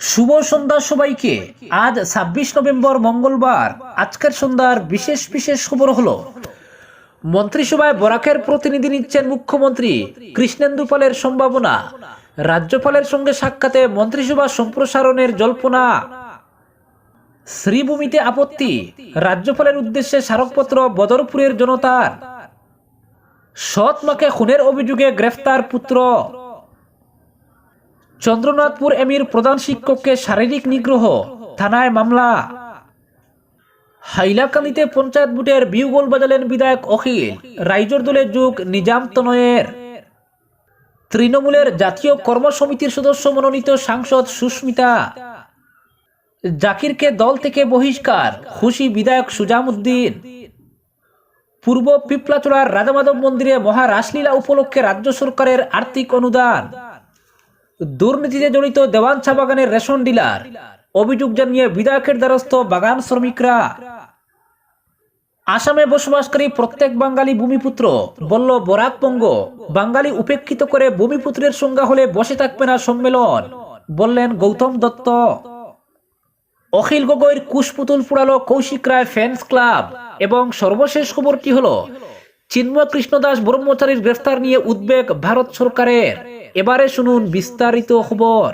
শুভ সন্ধ্যা সবাইকে। আজ ছাব্বিশ নভেম্বর মঙ্গলবার। আজকের সন্ধ্যার বিশেষ বিশেষ খবর হলো, মন্ত্রিসভায় বরাকের প্রতিনিধি নিচ্ছেন মুখ্যমন্ত্রী কৃষ্ণেন্দু পালের সম্ভাবনা। রাজ্যপালের সঙ্গে সাক্ষাতে মন্ত্রিসভা সম্প্রসারণের জল্পনা। শ্রীভূমিতে আপত্তি, রাজ্যপালের উদ্দেশ্যে স্মারকপত্র বদরপুরের জনতার। সৎ মাকে খুনের অভিযোগে গ্রেফতার পুত্র। চন্দ্রনাথপুর এমির প্রধান শিক্ষককে শারীরিক নিগ্রহ, থানায় মামলা। হাইলাকান্দিতে পঞ্চায়েত বুটের বিউগোল বাজালেন বিধায়ক অখিল, রাইজর দলের যুগ নিজাম তনয়ের। তৃণমূলের জাতীয় কর্মসমিতির সদস্য মনোনীত সাংসদ সুস্মিতা। জাকিরকে দল থেকে বহিষ্কার, খুশি বিধায়ক সুজামুদ্দিন। পূর্ব পিপলাচড়ার রাধামাধব মন্দিরে মহারাসলীলা উপলক্ষে রাজ্য সরকারের আর্থিক অনুদান। দুর্নীতিতে জড়িত দেওয়ান চা বাগানের রেশন ডিলার। অভিযোগ জানিয়ে বিধায়কের দ্বারস্থ বাগান শ্রমিকরা। আসামে বসবাসকারী প্রত্যেক বাঙালি ভূমিপুত্র বলল বরাক বঙ্গ বাঙালি উপেক্ষিত করে ভূমিপুত্রের সংজ্ঞা হলে বসে থাকবে না সম্মেলন, বললেন গৌতম দত্ত। অখিল গগৈর কুশপুতুল পুরালো কৌশিক রায় ফ্যান্স ক্লাব এবং সর্বশেষ খবরটি হলো, চিন্ময় কৃষ্ণ দাস ব্রহ্মচারীর গ্রেফতার নিয়ে উদ্বেগ ভারত সরকারের। এবারে শুনুন বিস্তারিত খবর।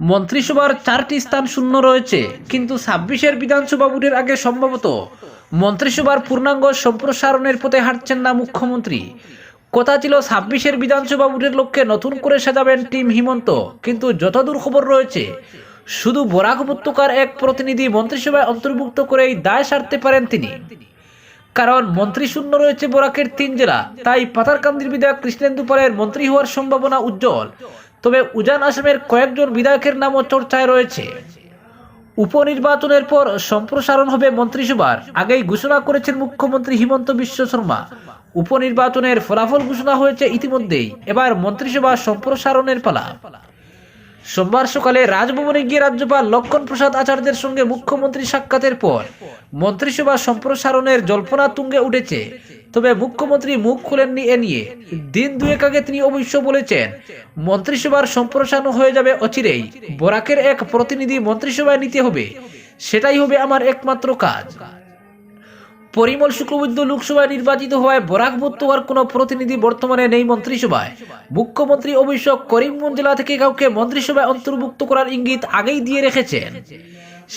মন্ত্রিসভার চারটি স্থান শূন্য রয়েছে, কিন্তু ছাব্বিশের বিধানসভা ভোটের আগে সম্ভবত মন্ত্রিসভার পূর্ণাঙ্গ সম্প্রসারণের পথে হাঁটছেন না মুখ্যমন্ত্রী। কথা ছিল ছাব্বিশের বিধানসভা ভোটের লক্ষ্যে নতুন করে সাজাবেন টিম হিমন্ত, কিন্তু যতদূর খবর রয়েছে, শুধু বরাক উপত্যকার এক প্রতিনিধি মন্ত্রিসভায় অন্তর্ভুক্ত করেই দায় সারতে পারেন তিনি। কারণ মন্ত্রী শূন্য রয়েছে বরাকের তিন জেলা, তাই পাতারকান্দির বিধায়ক কৃষ্ণেন্দু পালের মন্ত্রী হওয়ার সম্ভাবনা উজ্জ্বল। তবে উজান আসামের কয়েকজন বিধায়কের নামও চর্চায় রয়েছে। উপনির্বাচনের পর সম্প্রসারণ হবে মন্ত্রিসভার। আগেই ঘোষণা করেছেন মুখ্যমন্ত্রী হিমন্ত বিশ্ব শর্মা। উপনির্বাচনের ফলাফল ঘোষণা হয়েছে ইতিমধ্যেই। এবার মন্ত্রিসভা সম্প্রসারণের পালা। সোমবার সকালে রাজভবনে গিয়ে রাজ্যপাল লক্ষণ প্রসাদ আচার্যের সঙ্গে মুখ্যমন্ত্রী সাক্ষাতের পর মন্ত্রিসভা সম্প্রসারণের জল্পনা তুঙ্গে উঠেছে। তবে মুখ্যমন্ত্রী মুখ খুলেননি এ নিয়ে। দিন দুয়েক আগে তিনি অবশ্য বলেছেন, মন্ত্রিসভার সম্প্রসারণ হয়ে যাবে অচিরেই। বরাকের এক প্রতিনিধি মন্ত্রিসভায় নিতে হবে। সেটাই হবে আমার একমাত্র কাজ। পরিমল শুক্লবৈদ্য লোকসভায় নির্বাচিত হওয়ায় বরাক উপত্যকার কোনো প্রতিনিধি বর্তমানে নেই মন্ত্রিসভায়। মুখ্যমন্ত্রী অবশ্য করিমগঞ্জ জেলা থেকে কাউকে মন্ত্রিসভায় অন্তর্ভুক্ত করার ইঙ্গিত আগেই দিয়ে রেখেছেন।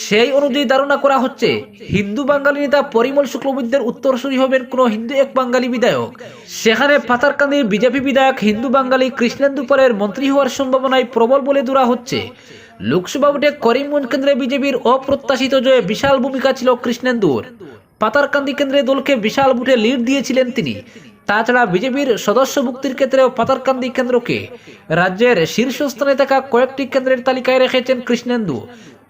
সেই অনুযায়ী ধারণা করা হচ্ছে, হিন্দু বাঙালি নেতা পরিমল শুক্লবৈদ্যের উত্তরসূরি হবেন কোনো হিন্দু এক বাঙালি বিধায়ক। সেখানে পাতারকান্দির বিজেপি বিধায়ক হিন্দু বাঙালি কৃষ্ণেন্দু পালের মন্ত্রী হওয়ার সম্ভাবনায় প্রবল বলে ধরা হচ্ছে। লোকসভা ভোটে করিমগঞ্জ কেন্দ্রে বিজেপির অপ্রত্যাশিত জয়ে বিশাল ভূমিকা ছিল কৃষ্ণেন্দুর। পাতারকান্দি কেন্দ্রে দলকে বিশাল ভোটে লিড দিয়েছিলেন তিনি। তাছাড়া বিজেপির সদস্য মুক্তির ক্ষেত্রেও পাতারকান্দি কেন্দ্রকে রাজ্যের শীর্ষস্থানে থাকা কয়েকটি কেন্দ্রের তালিকায় রেখেছেন কৃষ্ণেন্দু।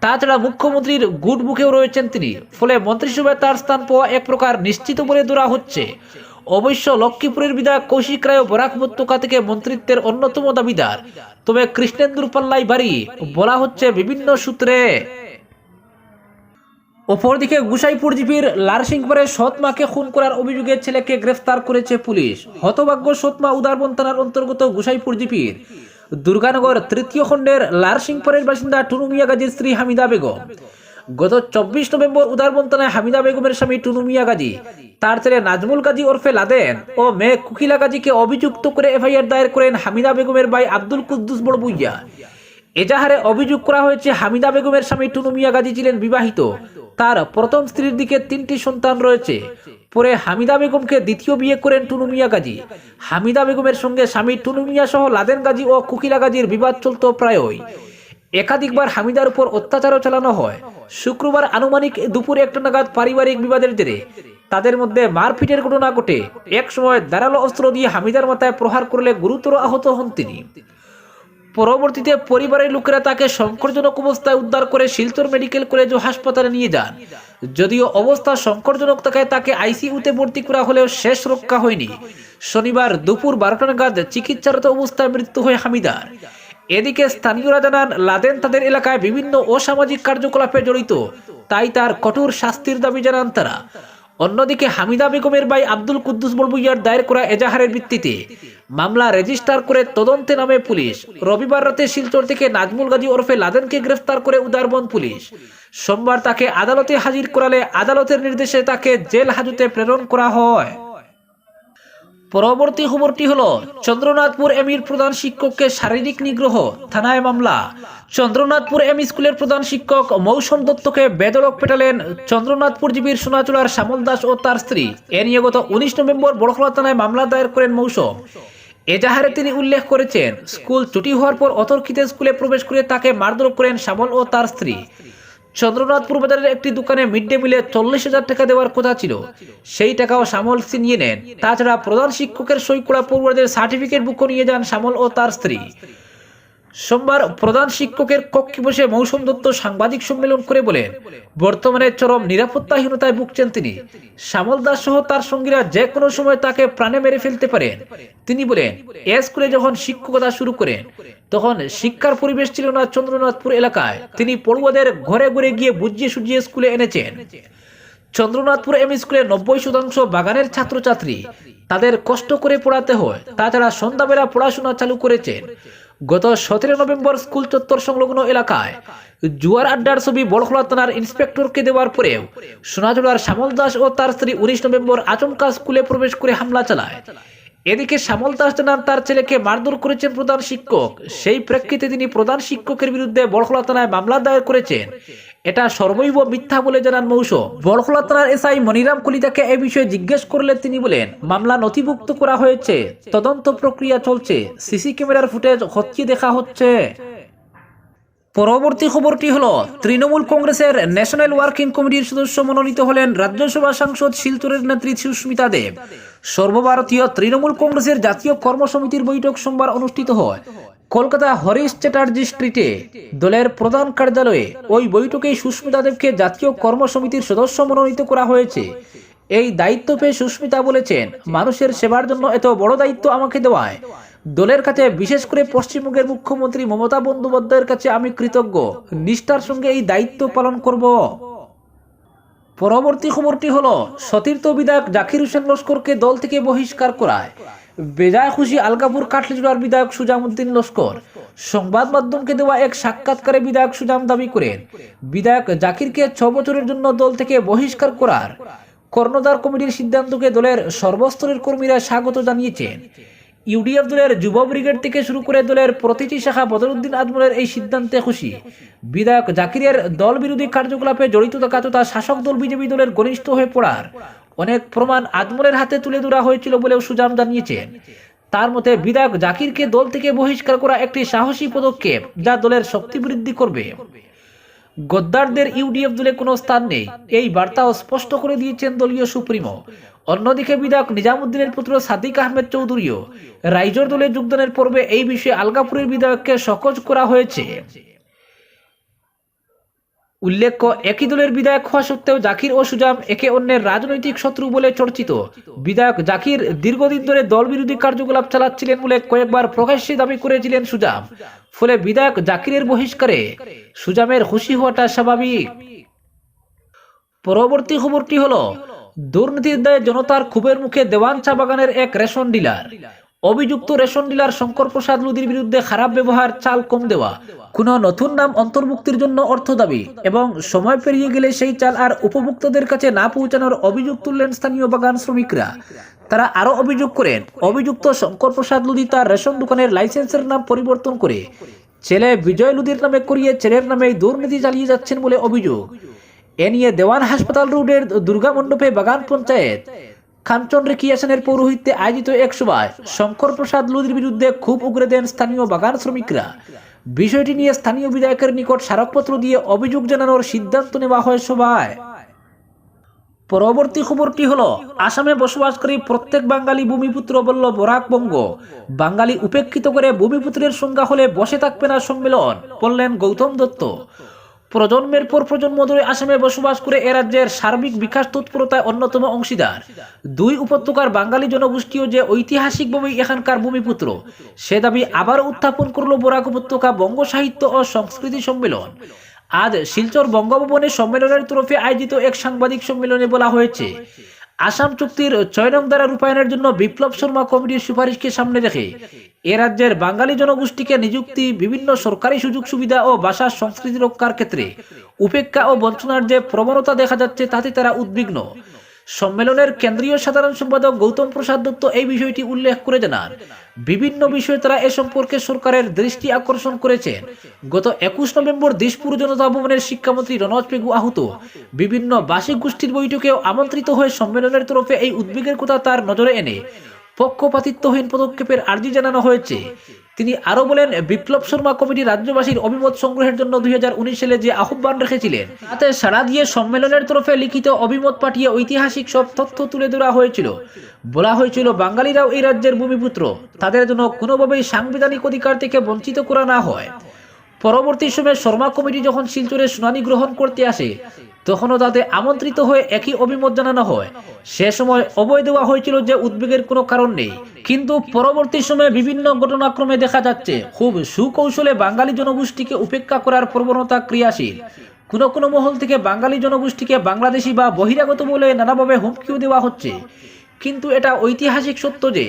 তাছাড়া মুখ্যমন্ত্রীর গুট বুকেও রয়েছেন তিনি, ফলে মন্ত্রিসভায় তার স্থান পাওয়া এক প্রকার নিশ্চিত বলে ধরা হচ্ছে। অবশ্য লক্ষ্মীপুরের বিধায়ক কৌশিক রায় বরাক উপত্যকা থেকে মন্ত্রিত্বের অন্যতম দাবিদার। তবে কৃষ্ণেন্দুর পাল্লাই বাড়ি বলা হচ্ছে বিভিন্ন সূত্রে অপরদিকে গুসাইপুর জিপির লারসিংপুরে সৎ মাকে খুন করার অভিযোগে ছেলেকে গ্রেফতার করেছে পুলিশ। হতভাগ্য সৎমা উদারবন থানার অন্তর্গত গুসাইপুর জিপির। দুর্গানগর তৃতীয় খণ্ডের লারসিংপুরের বাসিন্দা টুনুমিয়া গাজীর স্ত্রী হামিদা বেগম। গত চব্বিশ নভেম্বর উদারবন থানায় হামিদা বেগমের স্বামী টুনুমিয়া গাজী, তার ছেলে নাজমুল গাজী ওরফে লাদেন ও মেয়ে কুকিলা গাজীকে অভিযুক্ত করে এফআইআর দায়ের করেন হামিদা বেগমের ভাই আব্দুল কুদ্দুস বড়বুইয়া। এজাহারে অভিযোগ করা হয়েছে, হামিদা বেগমের স্বামী টুনু মিয়া গাজী ছিলেন বিবাহিত। তার প্রথম স্ত্রীর দিকে তিনটি সন্তান রয়েছে। পরে হামিদা বেগমকে দ্বিতীয় বিয়ে করেন টুনু মিয়া গাজী। হামিদা বেগমের সঙ্গে স্বামী টুনু মিয়া সহ লাদেন গাজী ও কুকিলা গাজীর বিবাদ চলত প্রায়ই। একাধিকবার হামিদার উপর অত্যাচারও চালানো হয়। শুক্রবার আনুমানিক দুপুর একটা নাগাদ পারিবারিক বিবাদের জেরে তাদের মধ্যে মারপিটের ঘটনা ঘটে। এক সময় ধারালো অস্ত্র দিয়ে হামিদার মাথায় প্রহার করলে গুরুতর আহত হন তিনি। পরবর্তীতে পরিবারের লোকেরা তাকে সংকটজনক অবস্থায় উদ্ধার করে শিলচর মেডিকেল কলেজ ও হাসপাতালে নিয়ে যান। যদিও অবস্থা সংকটজনক থাকায় তাকে আইসিইউতে ভর্তি করা হলেও শেষ রক্ষা হয়নি। শনিবার দুপুর বারোটা নাগাদ চিকিৎসারত অবস্থায় মৃত্যু হয় হামিদার। এদিকে স্থানীয়রা জানান, লাদেন তাদের এলাকায় বিভিন্ন অসামাজিক কার্যকলাপে জড়িত। তাই তার কঠোর শাস্তির দাবি জানান তারা। অন্যদিকে হামিদা বেগমের ভাই আব্দুল কুদ্দুস বলবুইয়ার দায়ের করা এজাহারের ভিত্তিতে মামলা রেজিস্টার করে তদন্তে নামে পুলিশ। রবিবার রাতে শিলচর থেকে নাজমুল গাজী ওরফে লাদেনকে গ্রেফতার করে উদারবন পুলিশ। সোমবার তাকে আদালতে হাজির করালে আদালতের নির্দেশে তাকে জেল হাজতে প্রেরণ করা হয়। পরবর্তী খবরটি হলো, চন্দ্রনাথপুর এমির প্রধান শিক্ষককে শারীরিক নিগ্রহ, থানায় মামলা। চন্দ্রনাথপুর এম স্কুলের প্রধান শিক্ষক মৌসুম দত্তকে বেদরক পেটালেন চন্দ্রনাথপুর জীবীর সোনাচুলার শ্যামল দাস ও তার স্ত্রী। এ নিয়ে গত উনিশ নভেম্বর বড়খলা থানায় মামলা দায়ের করেন মৌসুম। এজাহারে তিনি উল্লেখ করেছেন, স্কুল ছুটি হওয়ার পর অতর্কিত স্কুলে প্রবেশ করে তাকে মারধর করেন শ্যামল ও তার স্ত্রী। চন্দ্রনাথপুর বাজারের একটি দোকানে মিড ডে মিলে চল্লিশ হাজার টাকা দেওয়ার কথা ছিল। সেই টাকাও শ্যামল সি নিয়ে নেন। তাছাড়া প্রধান শিক্ষকের সই করা পড়ুয়াদের সার্টিফিকেট বুকও নিয়ে যান শ্যামল ও তার স্ত্রী। সোমবার প্রধান শিক্ষকের কক্ষে বসে মৌসুম দত্ত সাংবাদিক সম্মেলন করে বলেন, বর্তমানে চরম নিরাপত্তাহীনতায় ভুগছেন তিনি। শ্যামল দাস সহ তার সঙ্গীরা যে কোনো সময় তাকে প্রাণে মেরে ফেলতে পারেন। তিনি বলেন, এ স্কুলে যখন শিক্ষকতা শুরু করেন, তখন শিক্ষার পরিবেশ ছিল না চন্দ্রনাথপুর এলাকায়। তিনি পড়ুয়াদের ঘরে ঘরে গিয়ে বুঝিয়ে সুজিয়ে স্কুলে এনেছেন। চন্দ্রনাথপুর এম স্কুলে নব্বই শতাংশ বাগানের ছাত্রছাত্রী। তাদের কষ্ট করে পড়াতে হয়। তাছাড়া সন্ধ্যাবেলা পড়াশোনা চালু করেছেন। গত সতেরো নভেম্বর স্কুল চত্বর সংলগ্ন এলাকায় জুয়ার আড্ডার ছবি বড়খলা থানার ইন্সপেক্টরকে দেওয়ার পরেও সোনাঝোড়ার শ্যামল দাস ও তার স্ত্রী উনিশ নভেম্বর আচমকা স্কুলে প্রবেশ করে হামলা চালায়। এদিকে শ্যামল দাস জানান, তার ছেলেকে মারধর করেছেন প্রধান শিক্ষক। সেই প্রেক্ষিতে তিনি প্রধান শিক্ষকের বিরুদ্ধে বড়খোলা থানায় মামলা দায়ের করেছেন। এটা সর্বৈব মিথ্যা বলে জানান মৌসো। বরখলা থানার এসআই মনিরাম কলিতাকে এ বিষয়ে জিজ্ঞেস করলে তিনি বলেন, মামলা নথিভুক্ত করা হয়েছে, তদন্ত প্রক্রিয়া চলছে, সিসি ক্যামেরার ফুটেজ হচ্ছে দেখা হচ্ছে। পরবর্তী খবরটি হলো, তৃণমূল কংগ্রেসের ন্যাশনাল ওয়ার্কিং কমিটির সদস্য মনোনীত হলেন রাজ্যসভা সাংসদ শিলচরের নেত্রী সুস্মিতা দেব। সর্বভারতীয় তৃণমূল কংগ্রেসের জাতীয় কর্মসমিতির বৈঠক সোমবার অনুষ্ঠিত হয়। কলকাতা হরিশ চ্যাটার্জি স্ট্রিটে দলের প্রধান কার্যালয়ে ওই বৈঠকেই সুস্মিতা দেবকে জাতীয় কর্মসমিতির সদস্য মনোনীত করা হয়েছে। এই দায়িত্ব পেয়ে সুস্মিতা বলেছেন, মানুষের সেবার জন্য এত বড় দায়িত্ব আমাকে দেওয়ায়। দলের কাছে, বিশেষ করে পশ্চিমবঙ্গের মুখ্যমন্ত্রী মমতা বন্দ্যোপাধ্যায়ের কাছে আমি কৃতজ্ঞ। নিষ্ঠার সঙ্গে এই দায়িত্ব পালন করব। পরবর্তী খবরটি হলো, সতীর্থ বিধায়ক জাকির হোসেন লস্করকে দল থেকে বহিষ্কার করায়। বেজায় খুশি আলগাপুর কাটলিজোড়ার বিধায়ক সুজামুদ্দিন লস্কর। সংবাদ মাধ্যমকে দেওয়া এক সাক্ষাৎকারে বিধায়ক সুজাম দাবি করেন, বিধায়ক জাকিরকে ছ বছরের জন্য দল থেকে বহিষ্কার করার। কর্ণধার কমিটির সিদ্ধান্তকে দলের সর্বস্তরের কর্মীরা স্বাগত জানিয়েছেন। ইউডিএফ দলের যুব ব্রিগেড থেকে শুরু করে দলের প্রতিটি শাখা বদরুদ্দিন আজমলের এই সিদ্ধান্তে খুশি। বিধায়ক জাকিরের দল বিরোধী কার্যকলাপে জড়িত থাকা তথা শাসক দল বিজেপি দলের ঘনিষ্ঠ হয়ে পড়ার অনেক প্রমাণ আজমলের হাতে তুলে ধরা হয়েছিল বলেও সুজাম জানিয়েছেন। তার মতে বিধায়ক জাকিরকে দল থেকে বহিষ্কার করা একটি সাহসী পদক্ষেপ যা দলের শক্তি বৃদ্ধি করবে। গদ্দারদের ইউডিএফ দলে কোনো স্থান নেই, এই বার্তাও স্পষ্ট করে দিয়েছেন দলীয় সুপ্রিমো। অন্যদিকে বিধায়ক নিজামুদ্দিনের পুত্র সাদিক আহমেদ চৌধুরীও রাইজর দলে যোগদানের পর্বে এই বিষয়ে আলগাপুরের বিধায়ককে সকজ করা হয়েছে। উল্লেখ্য, একই দলের বিধায়ক হওয়া সত্ত্বেও জাকির ও সুজাম একে অন্যের রাজনৈতিক শত্রু বলে চর্চিত। বিধায়ক জাকির দীর্ঘদিন ধরে দল বিরোধী কার্যকলাপ চালাচ্ছিলেন বলে কয়েকবার প্রকাশ্যে দাবি করেছিলেন সুজাম। ফলে বিধায়ক জাকিরের বহিষ্কারে সুজামের খুশি হওয়াটা স্বাভাবিক। পরবর্তী খবরটি হলো দুর্নীতির দায়ে জনতার ক্ষোভের মুখে দেওয়ান চা বাগানের এক রেশন ডিলার। অভিযুক্ত রেশন ডিলার শঙ্কর প্রসাদ লুদির বিরুদ্ধে খারাপ ব্যবহার, চাল কম দেওয়া কোন নতুন নাম অন্তর্ভুক্তির জন্য অর্থ দাবি এবং সময় পেরিয়ে গেলে সেই চাল আর উপভোক্তাদের কাছে না পৌঁছানোর অভিযোগ তুললেন স্থানীয় বাগান শ্রমিকরা। তারা আরও অভিযোগ করেন, অভিযুক্ত শঙ্কর প্রসাদ লুদি তার রেশন দোকানের লাইসেন্সের নাম পরিবর্তন করে, ছেলে বিজয় লুদির নামে করিয়ে ছেলের নামে দুর্নীতি চালিয়ে যাচ্ছেন বলে অভিযোগ। এ নিয়ে দেওয়ান হাসপাতাল রোডের দুর্গা মণ্ডপে বাগান পঞ্চায়েত। খানচন রেকিয়াসনের পৌরোহিত্যে আয়োজিত এক সভায় শঙ্কর প্রসাদ লুদির বিরুদ্ধে খুব উগরে দেন স্থানীয় বাগান শ্রমিকরা। বিষয়টি নিয়ে স্থানীয় বিধায়কের নিকট স্মারকপত্র দিয়ে অভিযোগ জানানোর সিদ্ধান্ত নেওয়া হয় সভায়। পরবর্তী খবরটি হলো, আসামে বসবাসকারী প্রত্যেক বাঙালি ভূমিপুত্র বলল বরাক বঙ্গ। বাঙালি উপেক্ষিত করে ভূমিপুত্রের সংজ্ঞা হলে বসে থাকবে না সম্মেলন, বললেন গৌতম দত্ত। প্রজন্মের পর প্রজন্ম ধরে আসামে বসবাস করে এ রাজ্যের সার্বিক বিকাশ তৎপরতায় অন্যতম অংশীদার। দুই উপত্যকার বাঙালি জনগোষ্ঠীও যে ঐতিহাসিকভাবে এখানকার ভূমিপুত্র, সে দাবি আবার উত্থাপন করল বরাক উপত্যকা বঙ্গ সাহিত্য ও সংস্কৃতি সম্মেলন। আজ শিলচর বঙ্গভবনে সম্মেলনের তরফে আয়োজিত এক সাংবাদিক সম্মেলনে বলা হয়েছে আসাম চুক্তির ছয় নং ধারা রূপায়ণের জন্য বিপ্লব শর্মা কমিটির সুপারিশকে সামনে রেখে এ রাজ্যের বাঙালি জনগোষ্ঠীকে নিযুক্তি, বিভিন্ন সরকারি সুযোগ সুবিধা ও ভাষার সংস্কৃতি রক্ষার ক্ষেত্রে উপেক্ষা ও বঞ্চনার যে প্রবণতা দেখা যাচ্ছে তাতে তারা উদ্বিগ্ন। সম্মেলনের কেন্দ্রীয় সাধারণ সম্পাদক গৌতম প্রসাদ দত্ত এই বিষয়টি উল্লেখ করে জানান। বিভিন্ন বিষয়ে তারা এ সম্পর্কে সরকারের দৃষ্টি আকর্ষণ করেছেন। গত একুশ নভেম্বর দিশপুর জনতা ভবনের শিক্ষামন্ত্রী রনজ পেগু আহত। বিভিন্ন বার্ষিক গোষ্ঠীর বৈঠকেও আমন্ত্রিত হয়ে সম্মেলনের তরফে এই উদ্বেগের কথা তার নজরে এনে। পক্ষপাতিত্বহীন পদক্ষেপের আর্জি জানানো হয়েছে। তিনি আরও বলেন, বিপ্লব শর্মা কমিটি রাজ্যবাসীর অভিমত সংগ্রহের জন্য দুই হাজার উনিশ সালে যে আহ্বান রেখেছিলেন, তাতে সাড়া দিয়ে সম্মেলনের তরফে লিখিত অভিমত পাঠিয়ে ঐতিহাসিক সব তথ্য তুলে ধরা হয়েছিল। বলা হয়েছিল, বাঙালিরাও এই রাজ্যের ভূমিপুত্র। তাদের জন্য কোনোভাবেই সাংবিধানিক অধিকার থেকে বঞ্চিত করা না হয়। পরবর্তী সময়ে শর্মা কমিটি যখন শিলচরে শুনানি গ্রহণ করতে আসে, তখনও তাতে আমন্ত্রিত হয়ে একই অভিমত জানানো হয়। সে সময় অবয় দেওয়া হয়েছিল যে উদ্বেগের কোনো কারণ নেই। কিন্তু পরবর্তী সময়ে বিভিন্ন ঘটনাক্রমে দেখা যাচ্ছে, খুব সুকৌশলে বাঙালি জনগোষ্ঠীকে উপেক্ষা করার প্রবণতা ক্রিয়াশীল। কোনো কোনো মহল থেকে বাঙালি জনগোষ্ঠীকে বাংলাদেশি বা বহিরাগত বলে নানাভাবে হুমকিও দেওয়া হচ্ছে। কিন্তু এটা ঐতিহাসিক সত্য যে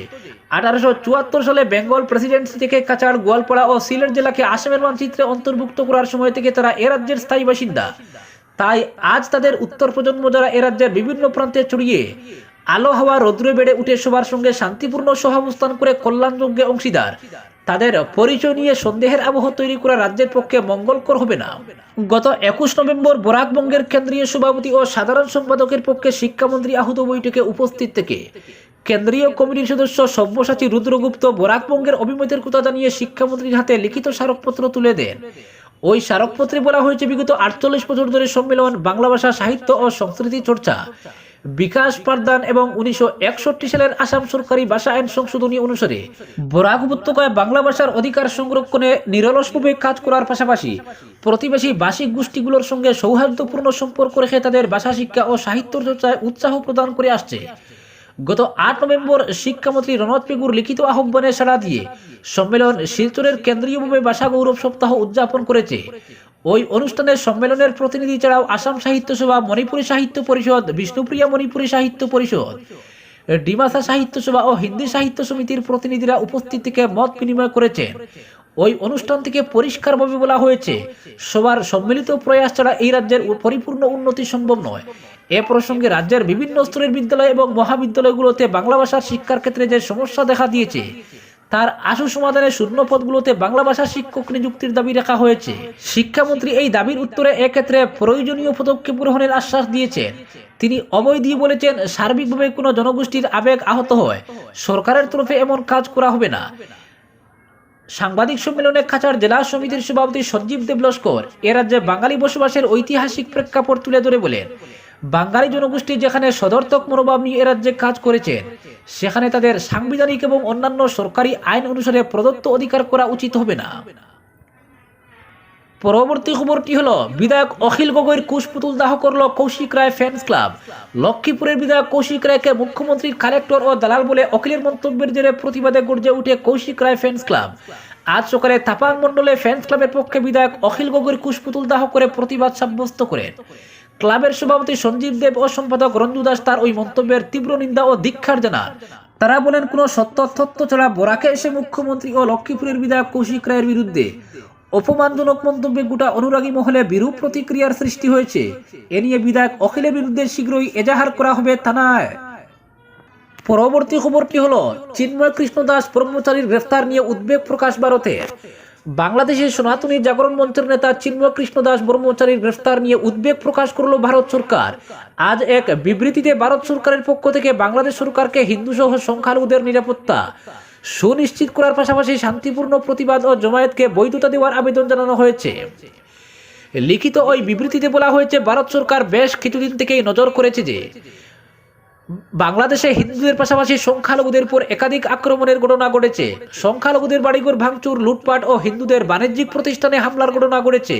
আঠারোশো চুয়াত্তর সালে বেঙ্গল প্রেসিডেন্সি থেকে কাছাড়, গোয়ালপাড়া ও সিলেট জেলাকে আসামের মানচিত্রে অন্তর্ভুক্ত করার সময় থেকে তারা এ রাজ্যের স্থায়ী বাসিন্দা। তাই আজ তাদের উত্তর প্রজন্ম যারা এ রাজ্যের বিভিন্ন প্রান্তে ছড়িয়ে আলো হাওয়া রৌদ্রে বেড়ে উঠে সবার সঙ্গে শান্তিপূর্ণ সহাবস্থান করে কল্যাণযজ্ঞে অংশীদার। তাদের পরিচয় নিয়ে সন্দেহের আবহ তৈরি করা রাজ্যের পক্ষে মঙ্গলকর হবে না। গত একুশ নভেম্বর বরাকবঙ্গের কেন্দ্রীয় সভাপতি ও সাধারণ সম্পাদকের পক্ষে শিক্ষামন্ত্রী আহত বৈঠকে উপস্থিত থেকে কেন্দ্রীয় কমিটির সদস্য সব্যসাচী রুদ্রগুপ্ত বরাকবঙ্গের অভিমতের কথা জানিয়ে শিক্ষামন্ত্রীর হাতে লিখিত স্মারকপত্র তুলে দেন। ওই স্মারকপত্রে বলা হয়েছে, বিগত আটচল্লিশ বছর ধরে সম্মেলন, বাংলা ভাষা, সাহিত্য ও সংস্কৃতি চর্চা। বিকাশ পাঠদান এবং উনিশশো একষট্টি সালের আসাম সরকারি ভাষা আইন সংশোধনী অনুসারে বরাক উপত্যকায় বাংলা ভাষার অধিকার সংরক্ষণে নিরলসভাবে কাজ করার পাশাপাশি প্রতিবেশী ভাষিক গোষ্ঠীগুলোর সঙ্গে সৌহার্দ্যপূর্ণ সম্পর্ক রেখে তাদের ভাষা শিক্ষা ও সাহিত্য চর্চায় উৎসাহ প্রদান করে আসছে। গত আট নভেম্বর শিক্ষামন্ত্রী রণত পেগুর লিখিত আহ্বানে সাড়া দিয়ে সম্মেলন শিলচরের কেন্দ্রীয়ভাবে ভাষা গৌরব সপ্তাহ উদযাপন করেছে। ওই অনুষ্ঠানে সম্মেলনের প্রতিনিধি ছাড়াও আসাম সাহিত্য সভা, মণিপুরী সাহিত্য পরিষদ, বিষ্ণুপ্রিয়া মণিপুরী সাহিত্য পরিষদ। ডিমাসা সাহিত্য সভা ও হিন্দি সাহিত্য সমিতির প্রতিনিধিরা উপস্থিত থেকে মত বিনিময় করেছেন। ওই অনুষ্ঠান থেকে পরিষ্কারভাবে বলা হয়েছে সবার সম্মিলিত প্রয়াস ছাড়া এই রাজ্যের পরিপূর্ণ উন্নতি সম্ভব নয়। এ প্রসঙ্গে রাজ্যের বিভিন্ন স্তরের বিদ্যালয় এবং মহাবিদ্যালয়গুলোতে বাংলা ভাষার শিক্ষার ক্ষেত্রে যে সমস্যা দেখা দিয়েছে তার আশু সমাধানে শূন্য পদগুলোতে বাংলা ভাষা শিক্ষক নিযুক্তির দাবি রাখা হয়েছে। শিক্ষামন্ত্রী এই দাবির উত্তরে এক্ষেত্রে প্রয়োজনীয় পদক্ষেপ গ্রহণের আশ্বাস দিয়েছেন। তিনি অবয় দিয়ে বলেছেন, সার্বিকভাবে কোনো জনগোষ্ঠীর আবেগ আহত হয়। সরকারের তরফে এমন কাজ করা হবে না। সাংবাদিক সম্মেলনে কাছাড় জেলা সমিতির সভাপতি সঞ্জীব দেব লস্কর এ রাজ্যে বাঙালি বসবাসের ঐতিহাসিক প্রেক্ষাপট তুলে ধরে বলেন বাঙালি জনগোষ্ঠী যেখানে সদর্থক মনোভাব নিয়ে এ রাজ্যে কাজ করেছেন সেখানে তাদের সাংবিধানিক এবং অন্যান্য সরকারি আইন অনুসারে প্রদত্ত অধিকার করা উচিত হবে না। পরবর্তী খবরটি হলো, বিধায়ক অখিল গগৈর কুশপুতুল দাহ করল কৌশিক রায় ফ্যান্স ক্লাব। লক্ষ্মীপুরের বিধায়ক কৌশিক রায়কে মুখ্যমন্ত্রীর কালেক্টর ও দালাল বলে অখিলের মন্তব্যের জেরে প্রতিবাদে গর্জে উঠে কৌশিক রায় ফ্যান্স ক্লাব। আজ সকালে তাপাং মণ্ডলে ফ্যান্স ক্লাবের পক্ষে বিধায়ক অখিল গগৈর কুশপুতুল দাহ করে প্রতিবাদ সাব্যস্ত করেন। ক্লাবের সভাপতি সঞ্জীব দেব ও সম্পাদক রঞ্জু দাস তার ওই মন্তব্যের তীব্র নিন্দা ও ধিক্ষার জানান তারা বলেন, কোনো সত্য তথ্য ছাড়া বরাকে এসে মুখ্যমন্ত্রী ও লক্ষ্মীপুরের বিধায়ক কৌশিক রায়ের বিরুদ্ধে অপমানজনক মন্তব্যে গোটা অনুরাগী মহলে বিরূপ প্রতিক্রিয়ার সৃষ্টি হয়েছে। এ নিয়ে বিধায়ক অখিলের বিরুদ্ধে শীঘ্রই এজাহার করা হবে থানায়। পরবর্তী খবরটি হলো? চিন্ময় কৃষ্ণ দাস ব্রহ্মচারীর গ্রেফতার নিয়ে উদ্বেগ প্রকাশ ভারতের বাংলাদেশের সনাতনী জাগরণ মঞ্চের নেতা চিন্ময় কৃষ্ণ দাস ব্রহ্মচারীর গ্রেফতার নিয়ে উদ্বেগ প্রকাশ করল ভারত সরকার। আজ এক বিবৃতিতে ভারত সরকারের পক্ষ থেকে বাংলাদেশ সরকারকে হিন্দু সহ সংখ্যালঘুদের নিরাপত্তা সুনিশ্চিত করার পাশাপাশি শান্তিপূর্ণ প্রতিবাদ ও জমায়েতকে বৈধতা দেওয়ার আবেদন জানানো হয়েছে। লিখিত ওই বিবৃতিতে বলা হয়েছে, ভারত সরকার বেশ কিছুদিন থেকেই নজর করেছে যে বাংলাদেশে হিন্দুদের পাশাপাশি সংখ্যালঘুদের উপর একাধিক আক্রমণের ঘটনা ঘটেছে। সংখ্যালঘুদের বাড়িঘর ভাঙচুর, লুটপাট ও হিন্দুদের বাণিজ্যিক প্রতিষ্ঠানে হামলার ঘটনা ঘটেছে।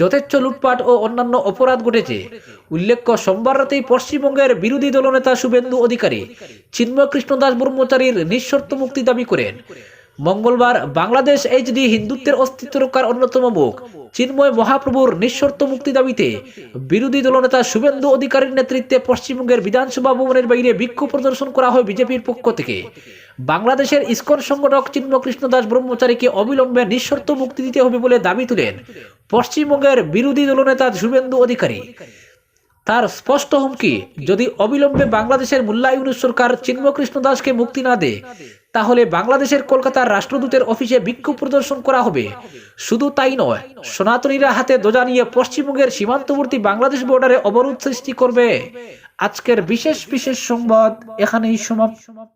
যথেচ্ছ লুটপাট ও অন্যান্য অপরাধ ঘটেছে। উল্লেখ্য, সোমবার রাতেই পশ্চিমবঙ্গের বিরোধী দলনেতা শুভেন্দু অধিকারী চিন্ময় কৃষ্ণ দাস ব্রহ্মচারীর নিঃশর্ত মুক্তি দাবি করেন। মঙ্গলবার বাংলাদেশ এইচডি হিন্দুত্বের অস্তিত্ব রক্ষার অন্যতম মুখ। চিন্ময় মহাপ্রভুর নিঃশর্ত মুক্তি দাবিতে বিরোধী দলনেতা শুভেন্দু অধিকারীর নেতৃত্বে পশ্চিমবঙ্গের বিধানসভা ভবনের বাইরে বিক্ষোভ প্রদর্শন করা হয় বিজেপির পক্ষ থেকে। বাংলাদেশের ইস্কন সংগঠক চিন্ময় কৃষ্ণ দাস ব্রহ্মচারীকে অবিলম্বে নিঃশর্ত মুক্তি দিতে হবে বলে দাবি তুলেন পশ্চিমবঙ্গের বিরোধী দলনেতা শুভেন্দু অধিকারী। তার স্পষ্ট হুমকি, যদি অবিলম্বে বাংলাদেশের মূল্যায়নের সরকার চিন্মকৃষ্ণ দাসকে মুক্তি না দেয় তাহলে বাংলাদেশের কলকাতার রাষ্ট্রদূতের অফিসে বিক্ষোভ প্রদর্শন করা হবে। শুধু তাই নয়, সনাতনীরা হাতে দোজা নিয়ে পশ্চিমবঙ্গের সীমান্তবর্তী বাংলাদেশ বর্ডারে অবরোধ সৃষ্টি করবে। আজকের বিশেষ বিশেষ সংবাদ এখানেই সমাপ্ত।